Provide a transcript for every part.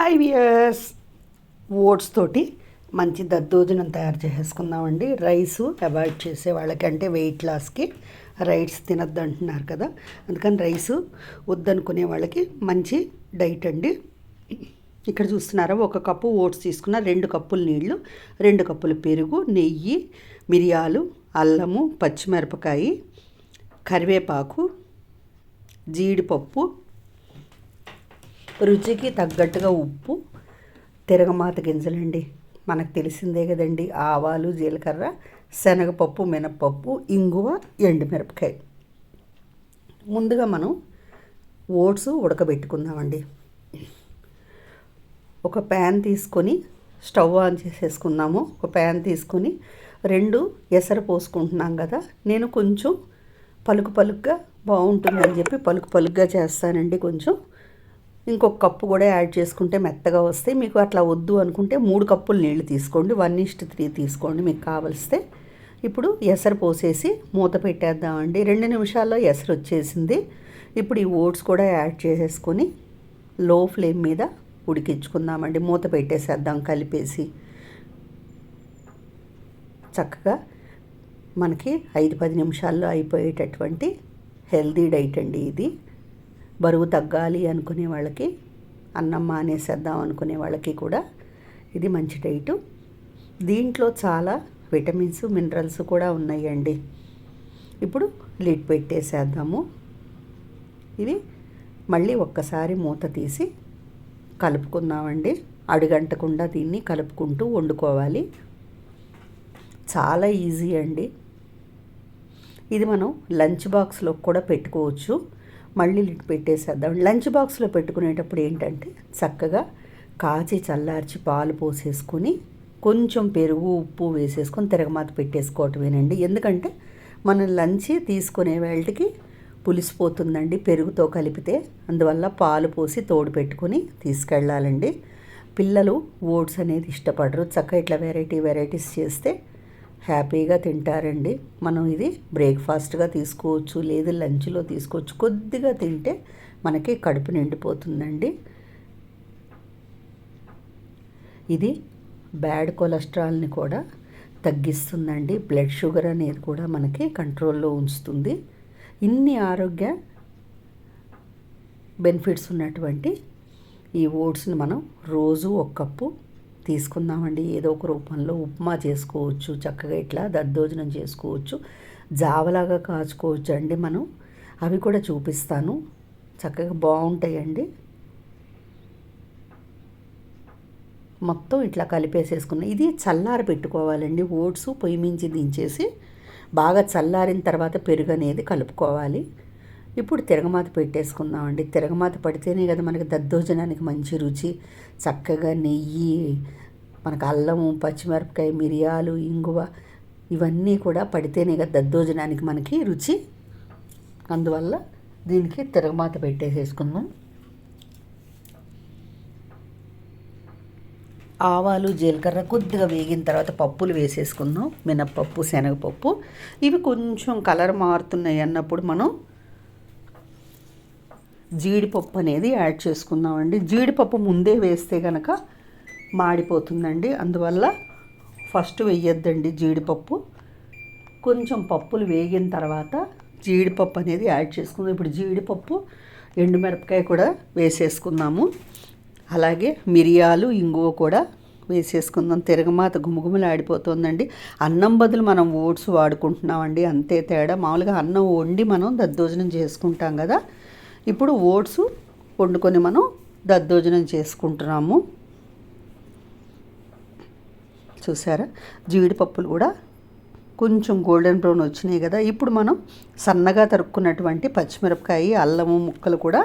Hi viewers oats తోటి మంచి దద్దోజనం తయారు చేసేసుకుందామండి. రైస్ అవాయిడ్ చేసే వాళ్ళకి అంటే వెయిట్ లాస్కి రైస్ తినద్దు అంటున్నారు కదా. అందుకని రైస్ వద్దనుకునే వాళ్ళకి మంచి డైట్ అండి. ఇక్కడ చూస్తున్నారా ఒక కప్పు ఓట్స్ తీసుకున్న రెండు కప్పులు నీళ్ళు రెండు కప్పులు పెరుగు నెయ్యి మిరియాలు అల్లము పచ్చిమిరపకాయ కరివేపాకు జీడిపప్పు రుచికి తగ్గట్టుగా ఉప్పు తిరగమాత గింజలండి. మనకు తెలిసిందే కదండి ఆవాలు జీలకర్ర శనగపప్పు మినపప్పు ఇంగువ ఎండుమిరపకాయ. ముందుగా మనం ఓట్స్ ఉడకబెట్టుకుందామండి. ఒక ప్యాన్ తీసుకొని స్టవ్ ఆన్ చేసేసుకుందాము ఒక ప్యాన్ తీసుకొని రెండు ఎసర పోసుకుంటున్నాం కదా నేను కొంచెం పలుకు పలుకుగా బాగుంటుందని చెప్పి పలుకు పలుకుగా చేస్తానండి కొంచెం. ఇంకొక కప్పు కూడా యాడ్ చేసుకుంటే మెత్తగా వస్తాయి. మీకు అట్లా వద్దు అనుకుంటే మూడు కప్పులు నీళ్ళు తీసుకోండి. వన్ ఇస్ట్ త్రీ తీసుకోండి మీకు కావలిస్తే. ఇప్పుడు ఎసరు పోసేసి మూత పెట్టేద్దామండి. రెండు నిమిషాల్లో ఎసరు వచ్చేసింది. ఇప్పుడు ఈ ఓట్స్ కూడా యాడ్ చేసేసుకొని లో ఫ్లేమ్ మీద ఉడికించుకుందామండి. మూత పెట్టేసేద్దాం కలిపేసి. చక్కగా మనకి ఐదు పది నిమిషాల్లో అయిపోయేటటువంటి హెల్దీ డైట్ అండి ఇది. బరువు తగ్గాలి అనుకునే వాళ్ళకి అన్నం మానేసేద్దాం అనుకునే వాళ్ళకి కూడా ఇది మంచి డైటు. దీంట్లో చాలా విటమిన్స్ మినరల్స్ కూడా ఉన్నాయండి. ఇప్పుడు లిడ్ పెట్టేసేద్దాము. ఇది మళ్ళీ ఒక్కసారి మూత తీసి కలుపుకుందామండి. అడుగంటకుండా దీన్ని కలుపుకుంటూ వండుకోవాలి. చాలా ఈజీ అండి. ఇది మనం లంచ్ బాక్స్లో కూడా పెట్టుకోవచ్చు. మళ్ళీ లిట్ పెట్టేసేద్దాం. లంచ్ బాక్స్లో పెట్టుకునేటప్పుడు ఏంటంటే చక్కగా కాచి చల్లార్చి పాలు పోసేసుకొని కొంచెం పెరుగు ఉప్పు వేసేసుకొని తిరగమాత పెట్టేసుకోవటమేనండి. ఎందుకంటే మనం లంచ్ తీసుకునే వేళకి పులిసిపోతుందండి పెరుగుతో కలిపితే. అందువల్ల పాలు పోసి తోడు పెట్టుకొని తీసుకెళ్ళాలండి పిల్లలు ఓట్స్ అనేది ఇష్టపడరు. చక్కగా ఇట్లా వెరైటీ వెరైటీస్ చేస్తే హ్యాపీగా తింటారండి. మనం ఇది బ్రేక్ఫాస్ట్గా తీసుకోవచ్చు లేదు లంచ్లో తీసుకోవచ్చు. కొద్దిగా తింటే మనకి కడుపు నిండిపోతుందండి. ఇది బ్యాడ్ కొలెస్ట్రాల్ని కూడా తగ్గిస్తుందండి. బ్లడ్ షుగర్ అనేది కూడా మనకి కంట్రోల్లో ఉంచుతుంది. ఇన్ని ఆరోగ్య బెనిఫిట్స్ ఉన్నటువంటి ఈ ఓట్స్ని మనం రోజు ఒక కప్పు తీసుకుందామండి. ఏదో ఒక రూపంలో ఉప్మా చేసుకోవచ్చు చక్కగా ఇట్లా దద్దోజనం చేసుకోవచ్చు జావలాగా కాచుకోవచ్చు అండి మనం. అవి కూడా చూపిస్తాను. చక్కగా బాగుంటాయండి. మొత్తం ఇట్లా కలిపేసేసుకున్నాం. ఇది చల్లారి పెట్టుకోవాలండి. ఓట్స్ పొయ్యి మించి దించేసి బాగా చల్లారిన తర్వాత పెరుగు అనేది కలుపుకోవాలి. ఇప్పుడు తిరగమాత పెట్టేసుకుందామండి. తిరగమాత పడితేనే కదా మనకి దద్దోజనానికి మంచి రుచి. చక్కగా నెయ్యి మనకు అల్లము పచ్చిమిరపకాయ మిరియాలు ఇంగువ ఇవన్నీ కూడా పడితేనే కదా దద్దోజనానికి మనకి రుచి. అందువల్ల దీనికి తిరగమాత పెట్టేసేసుకుందాం. ఆవాలు జీలకర్ర కొద్దిగా వేగిన తర్వాత పప్పులు వేసేసుకుందాం. మినప్పప్పు శనగపప్పు. ఇవి కొంచెం కలర్ మారుతున్నాయి అన్నప్పుడు మనం జీడిపప్పు అనేది యాడ్ చేసుకుందామండి. జీడిపప్పు ముందే వేస్తే కనుక మాడిపోతుందండి. అందువల్ల ఫస్ట్ వేయొద్దండి జీడిపప్పు. కొంచెం పప్పులు వేగిన తర్వాత జీడిపప్పు అనేది యాడ్ చేసుకుందాం. ఇప్పుడు జీడిపప్పు ఎండుమిరపకాయ కూడా వేసేసుకుందాము. అలాగే మిరియాలు ఇంగువ కూడా వేసేసుకుందాం. తిరగమాత గుమగుమలు ఆడిపోతుందండి అన్నం బదులు మనం ఓట్స్ వాడుకుంటున్నామండి. అంతే తేడా. మామూలుగా అన్నం వండి మనం దద్దోజనం చేసుకుంటాం కదా. ఇప్పుడు ఓట్స్ వండుకొని మనం దద్దోజనం చేసుకుంటున్నాము. చూసారా? జీడిపప్పులు కూడా కొంచెం గోల్డెన్ బ్రౌన్ వచ్చినాయి కదా. ఇప్పుడు మనం సన్నగా తరుక్కున్నటువంటి పచ్చిమిరపకాయ అల్లము ముక్కలు కూడా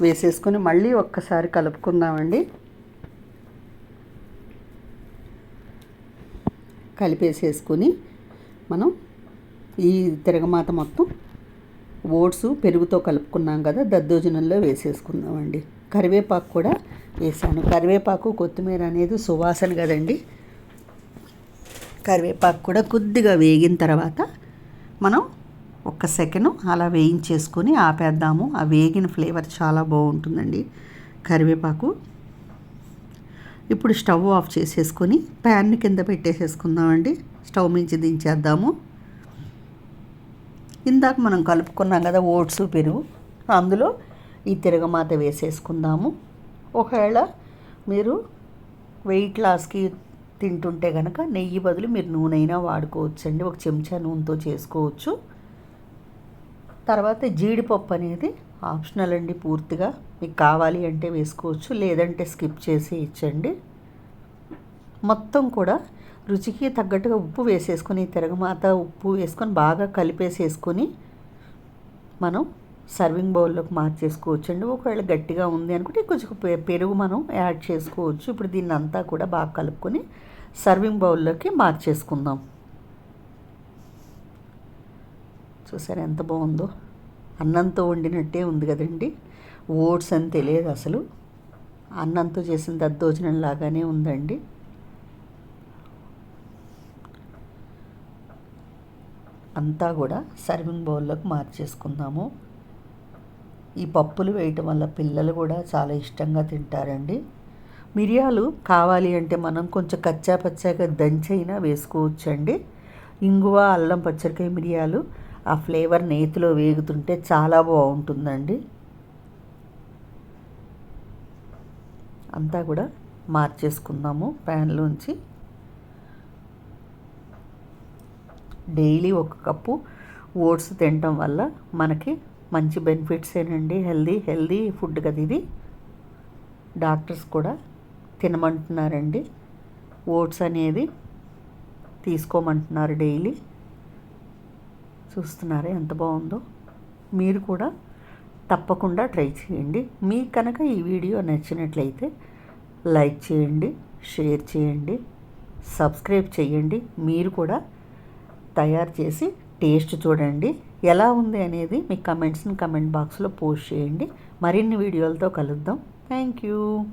వేసేసుకొని మళ్ళీ ఒక్కసారి కలుపుకుందామండి. కలిపేసేసుకొని మనం ఈ తిరగమాత మొత్తం ఓట్స్ పెరుగుతో కలుపుకున్నాం కదా దద్దోజనంలో వేసేసుకుందామండి. కరివేపాకు కూడా వేసాను. కరివేపాకు కొత్తిమీర అనేది సువాసన కదండి. కరివేపాకు కూడా కొద్దిగా వేగిన తర్వాత మనం ఒక్క సెకండ్ అలా వేయించేసుకొని ఆపేద్దాము. ఆ వేగిన ఫ్లేవర్ చాలా బాగుంటుందండి కరివేపాకు. ఇప్పుడు స్టవ్ ఆఫ్ చేసేసుకొని ప్యాన్ కింద పెట్టేసేసుకుందామండి. స్టవ్ మించి దించేద్దాము. ఇందాక మనం కలుపుకున్నాం కదా ఓట్స్ పెరుగు. అందులో ఈ తిరగమాత వేసేసుకుందాము. ఒకవేళ మీరు వెయిట్ లాస్కి తింటుంటే కనుక నెయ్యి బదులు మీరు నూనె అయినా వాడుకోవచ్చు అండి ఒక చెంచా నూనెతో చేసుకోవచ్చు. తర్వాత జీడిపప్పు అనేది ఆప్షనల్ అండి పూర్తిగా. మీకు కావాలి అంటే వేసుకోవచ్చు లేదంటే స్కిప్ చేసి ఇచ్చండి మొత్తం కూడా రుచికి తగ్గట్టుగా ఉప్పు వేసేసుకొని తిరగమాత ఉప్పు వేసుకొని బాగా కలిపేసేసుకొని మనం సర్వింగ్ బౌల్లోకి మార్చేసుకోవచ్చు అండి ఒకవేళ గట్టిగా ఉంది అనుకుంటే కొంచెం పెరుగు మనం యాడ్ చేసుకోవచ్చు. ఇప్పుడు దీన్ని అంతా కూడా బాగా కలుపుకొని సర్వింగ్ బౌల్లోకి మార్చేసుకుందాం. చూసారు ఎంత బాగుందో? అన్నంతో వండినట్టే ఉంది కదండి. ఓట్స్ అని తెలియదు అసలు. అన్నంతో చేసిన దద్దోజనం లాగానే ఉందండి. అంతా కూడా సర్వింగ్ బౌల్లోకి మార్చేసుకుందాము. ఈ పప్పులు వేయటం వల్ల పిల్లలు కూడా చాలా ఇష్టంగా తింటారండి. మిరియాలు కావాలి అంటే మనం కొంచెం కచ్చా పచ్చాగా దంచైనా వేసుకోవచ్చండి. ఇంగువ అల్లం పచ్చరికాయ మిరియాలు ఆ ఫ్లేవర్ నేతిలో వేగుతుంటే చాలా బాగుంటుందండి. అంతా కూడా మార్చేసుకుందాము ప్యాన్లోంచి. డైలీ ఒక కప్పు ఓట్స్ తినటం వల్ల మనకి మంచి బెనిఫిట్స్ ఏనండి. హెల్దీ హెల్దీ ఫుడ్ కదా ఇది. డాక్టర్స్ కూడా తినమంటున్నారండి. ఓట్స్ అనేది తీసుకోమంటున్నారు డైలీ. చూస్తున్నారా ఎంత బాగుందో. మీరు కూడా తప్పకుండా ట్రై చేయండి. మీకు కనుక ఈ వీడియో నచ్చినట్లయితే లైక్ చేయండి షేర్ చేయండి సబ్స్క్రైబ్ చేయండి. మీరు కూడా తయారు చేసి టేస్ట్ చూడండి. ఎలా ఉంది అనేది మీ కమెంట్స్ని కమెంట్ బాక్స్లో పోస్ట్ చేయండి. మరిన్ని వీడియోలతో కలుద్దాం. Thank you.